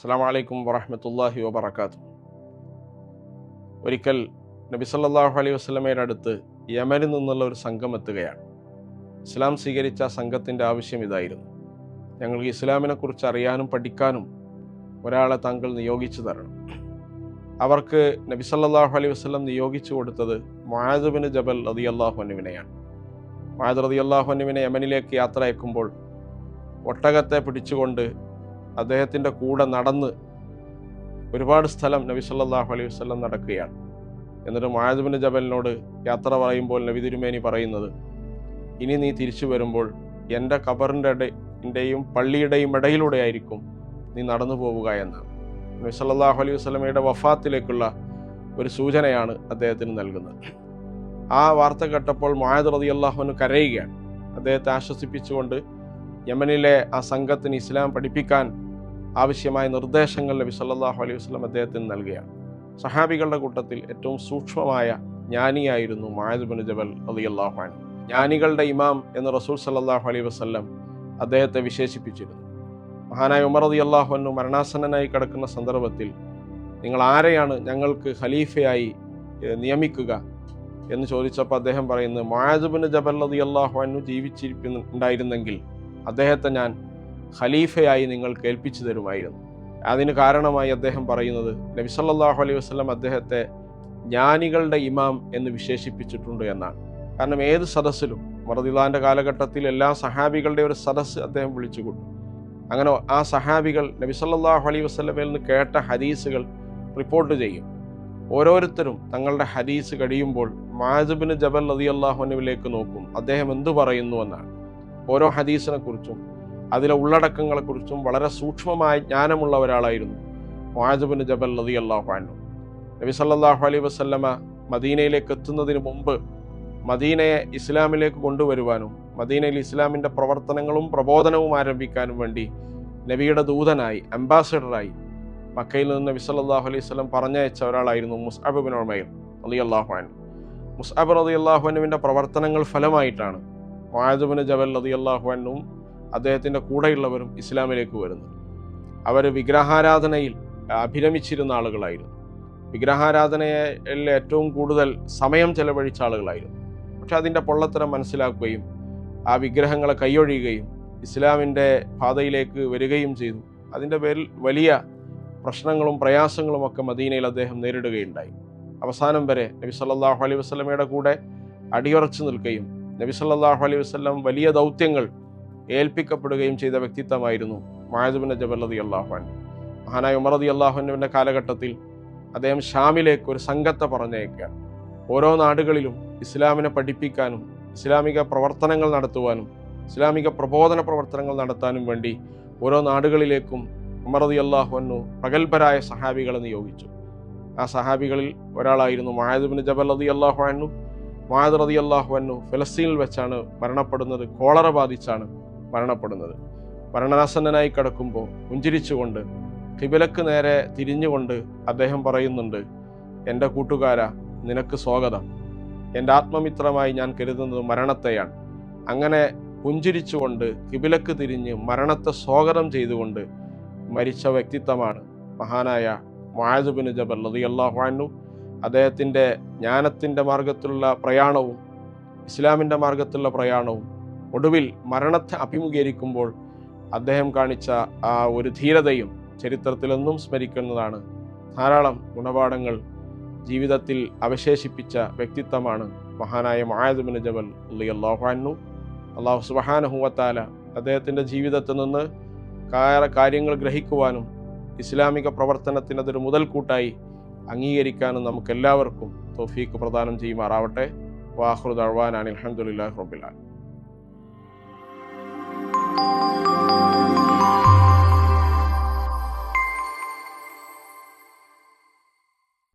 അസ്സാം വലൈക്കും വറഹമത്തല്ലാഹി വബർക്കാത്തു ഒരിക്കൽ നബി സല്ലാഹു അലൈഹി വസ്ലമയുടെ അടുത്ത് യമനിൽ നിന്നുള്ള ഒരു സംഘം എത്തുകയാണ്. ഇസ്ലാം സ്വീകരിച്ച സംഘത്തിന്റെ ആവശ്യം ഇതായിരുന്നു. ഞങ്ങൾക്ക് ഇസ്ലാമിനെ കുറിച്ച് അറിയാനും പഠിക്കാനും ഒരാളെ താങ്കൾ നിയോഗിച്ചു തരണം. അവർക്ക് നബി സല്ലാഹു അലൈഹി വസ്ലം നിയോഗിച്ചു കൊടുത്തത് മുആദുബിന് ജബൽ റതി അള്ളാഹുനുവിനെയാണ് മുആദ് റതി അള്ളാഹുനുവിനെ യമനിലേക്ക് യാത്ര അയക്കുമ്പോൾ ഒട്ടകത്തെ പിടിച്ചുകൊണ്ട് അദ്ദേഹത്തിന്റെ കൂടെ നടന്ന് ഒരുപാട് സ്ഥലം നബി സല്ലാഹു അലൈഹി വസ്ലം നടക്കുകയാണ്. എന്നിട്ട് മായാദുബിന് ജബലിനോട് യാത്ര പറയുമ്പോൾ നബി തിരുമേനി പറയുന്നത് ഇനി നീ തിരിച്ചു വരുമ്പോൾ എന്റെ ഖബറിന്റെ ഇടയും പള്ളിയുടെയും ഇടയിലൂടെ ആയിരിക്കും നീ നടന്നു പോവുക എന്നാണ്. നബി സല്ലാഹു അലൈഹി വസ്ലമയുടെ വഫാത്തിലേക്കുള്ള ഒരു സൂചനയാണ് അദ്ദേഹത്തിന് നൽകുന്നത്. ആ വാർത്ത കേട്ടപ്പോൾ മുആദ് അള്ളാഹുവിന് കരയുകയാണ്. അദ്ദേഹത്തെ ആശ്വസിപ്പിച്ചുകൊണ്ട് യമനിലെ ആ സംഘത്തിന് ഇസ്ലാം പഠിപ്പിക്കാൻ ആവശ്യമായ നിർദ്ദേശങ്ങൾ നബി സല്ലാഹു അലൈഹി വസ്ലം അദ്ദേഹത്തിന് നൽകുകയാണ്. സഹാബികളുടെ കൂട്ടത്തിൽ ഏറ്റവും സൂക്ഷ്മമായ ജ്ഞാനിയായിരുന്നു മായദ് ബിൻ ജബൽ റളിയല്ലാഹു അൻഹു. ജ്ഞാനികളുടെ ഇമാം എന്ന് റസൂൽ സല്ലാഹു അലൈഹി വസല്ലം അദ്ദേഹത്തെ വിശേഷിപ്പിച്ചിരുന്നു. മഹാനായ ഉമർ അലി അൻഹു മരണാസന്നനായി കിടക്കുന്ന സന്ദർഭത്തിൽ നിങ്ങൾ ആരെയാണ് ഞങ്ങൾക്ക് ഖലീഫയായി നിയമിക്കുക? എന്ന് ചോദിച്ചപ്പോൾ അദ്ദേഹം പറയുന്നത് ബിൻ ജബൽ റളിയല്ലാഹു അൻഹു ജീവിച്ചിരിക്കുന്നുണ്ടായിരുന്നെങ്കിൽ അദ്ദേഹത്തെ ഞാൻ ഖലീഫയായി നിങ്ങൾ കേൾപ്പിച്ചു തരുമായിരുന്നു. അതിന് കാരണമായി അദ്ദേഹം പറയുന്നത് നബിസല്ലാഹു അലൈഹി വസല്ലം അദ്ദേഹത്തെ ജ്ഞാനികളുടെ ഇമാം എന്ന് വിശേഷിപ്പിച്ചിട്ടുണ്ട് എന്നാണ്. കാരണം ഏത് സദസ്സിലും മറദിലാന്റെ കാലഘട്ടത്തിൽ എല്ലാ സഹാബികളുടെ ഒരു സദസ്സ് അദ്ദേഹം വിളിച്ചു കൂട്ടും അങ്ങനെ ആ സഹാബികൾ നബിസല്ലാഹു അലൈഹി വസല്ലമയിൽ നിന്ന് കേട്ട ഹദീസുകൾ റിപ്പോർട്ട് ചെയ്യും. ഓരോരുത്തരും തങ്ങളുടെ ഹദീസ് കഴിയുമ്പോൾ മാജുബിന് ജബൽ അലി അള്ളാഹുനുവിലേക്ക് നോക്കും അദ്ദേഹം എന്തു പറയുന്നു എന്നാണ്. ഓരോ ഹദീസിനെ കുറിച്ചും അതിലെ ഉള്ളടക്കങ്ങളെക്കുറിച്ചും വളരെ സൂക്ഷ്മമായ ജ്ഞാനമുള്ള ഒരാളായിരുന്നു മുഹാജബിൻ ജബൽ നദി അള്ളാഹു നബി സല്ലാഹു അലൈ വസല്ലമ മദീനയിലേക്ക് എത്തുന്നതിന് മുമ്പ് മദീനയെ ഇസ്ലാമിലേക്ക് കൊണ്ടുവരുവാനും മദീനയിൽ ഇസ്ലാമിന്റെ പ്രവർത്തനങ്ങളും പ്രബോധനവും ആരംഭിക്കാനും വേണ്ടി നബിയുടെ ദൂതനായി അംബാസഡറായി മക്കയിൽ നിന്ന് നബി സല്ലാഹു അലൈഹി വസല്ലം പറഞ്ഞയച്ച ഒരാളായിരുന്നു മുസ്അബ് ബിൻ ഉമൈർ റളിയല്ലാഹു അൻഹു. മുസ്അബ് റളിയല്ലാഹു അള്ളാഹുനുവിന്റെ പ്രവർത്തനങ്ങൾ ഫലമായിട്ടാണ് മുആദുബിന് ജബൽ റളിയല്ലാഹു അൻഹുവും അദ്ദേഹത്തിന്റെ കൂടെയുള്ളവരും ഇസ്ലാമിലേക്ക് വരുന്നു. അവർ വിഗ്രഹാരാധനയിൽ അഭിരമിച്ചിരുന്ന ആളുകളായിരുന്നു. വിഗ്രഹാരാധനയിൽ ഏറ്റവും കൂടുതൽ സമയം ചെലവഴിച്ച ആളുകളായിരുന്നു. പക്ഷെ അതിന്റെ പൊള്ളത്തരം മനസ്സിലാക്കുകയും ആ വിഗ്രഹങ്ങളെ കൈയൊഴിയുകയും ഇസ്ലാമിന്റെ പാതയിലേക്ക് വരികയും ചെയ്തു. അതിന്റെ പേരിൽ വലിയ പ്രശ്നങ്ങളും പ്രയാസങ്ങളും ഒക്കെ മദീനയിൽ അദ്ദേഹം നേരിടുകയുണ്ടായി. അവസാനം വരെ നബി സല്ലാഹു അലൈഹി വസ്ലമയുടെ കൂടെ അടിയുറച്ചു നിൽക്കുകയും നബി സല്ലാഹു അലൈഹി വസ്ലം വലിയ ദൗത്യങ്ങൾ ഏൽപ്പിക്കപ്പെടുകയും ചെയ്ത വ്യക്തിത്വമായിരുന്നു മായദുബിൻ ജബൽ റതി അള്ളാഹുൻ മഹാനായ ഉമർ റതി അള്ളാഹുവിന്റെ കാലഘട്ടത്തിൽ അദ്ദേഹം ഷാമിലേക്ക് ഒരു സംഘത്തെ പറഞ്ഞയക്കുകയാണ്. ഓരോ നാടുകളിലും ഇസ്ലാമിനെ പഠിപ്പിക്കാനും ഇസ്ലാമിക പ്രവർത്തനങ്ങൾ നടത്തുവാനും ഇസ്ലാമിക പ്രബോധന പ്രവർത്തനങ്ങൾ നടത്താനും വേണ്ടി ഓരോ നാടുകളിലേക്കും ഉമർ റതി അള്ളാഹുവിനു പ്രഗത്ഭരായ സഹാബികളെ നിയോഗിച്ചു. ആ സഹാബികളിൽ ഒരാളായിരുന്നു മായതുബിൻ ജബൽ റതി അള്ളാഹു മായദ് റതി അള്ളാഹു ഫലസ്തീനിൽ വെച്ചാണ് മരണപ്പെടുന്നത് കോളറ ബാധിച്ചാണ് മരണപ്പെടുന്നത്. മരണാസന്നനായി കിടക്കുമ്പോൾ പുഞ്ചിരിച്ചുകൊണ്ട് കിബിലക്ക് നേരെ തിരിഞ്ഞുകൊണ്ട് അദ്ദേഹം പറയുന്നുണ്ട് എന്റെ കൂട്ടുകാര നിനക്ക് സ്വാഗതം. എന്റെ ആത്മമിത്രമായി ഞാൻ കരുതുന്നത് മരണത്തെയാണ്. അങ്ങനെ പുഞ്ചിരിച്ചുകൊണ്ട് കിബിലക്ക് തിരിഞ്ഞ് മരണത്തെ സ്വാഗതം ചെയ്തുകൊണ്ട് മരിച്ച വ്യക്തിത്വമാണ് മഹാനായ മുആദുബിന് ജബൽ റളിയല്ലാഹു അദ്ദേഹത്തിന്റെ ജ്ഞാനത്തിന്റെ മാർഗത്തിലുള്ള പ്രയാണവും ഇസ്ലാമിന്റെ മാർഗത്തിലുള്ള പ്രയാണവും ഒടുവിൽ മരണത്തെ അഭിമുഖീകരിക്കുമ്പോൾ അദ്ദേഹം കാണിച്ച ആ ഒരു ധീരതയും ചരിത്രത്തിലെന്നും സ്മരിക്കുന്നതാണ്. ധാരാളം ഗുണപാഠങ്ങൾ ജീവിതത്തിൽ അവശേഷിപ്പിച്ച വ്യക്തിത്വമാണ് മഹാനായ മഹാദുബിൻ ജബൽ അള്ളി അള്ളാഹു അന്നു അള്ളാഹു സുബഹാനഹുവത്താല അദ്ദേഹത്തിന്റെ ജീവിതത്തിൽ നിന്ന് കാര്യങ്ങൾ ഗ്രഹിക്കുവാനും ഇസ്ലാമിക പ്രവർത്തനത്തിന് അതൊരു മുതൽക്കൂട്ടായി അംഗീകരിക്കാനും നമുക്കെല്ലാവർക്കും തോഫീക്ക് പ്രദാനം ചെയ്യുമാറാവട്ടെ. വാഹൃദ് അഴ്വാനാൻ അലഹമുല്ലാ റബ്ബിലാൻ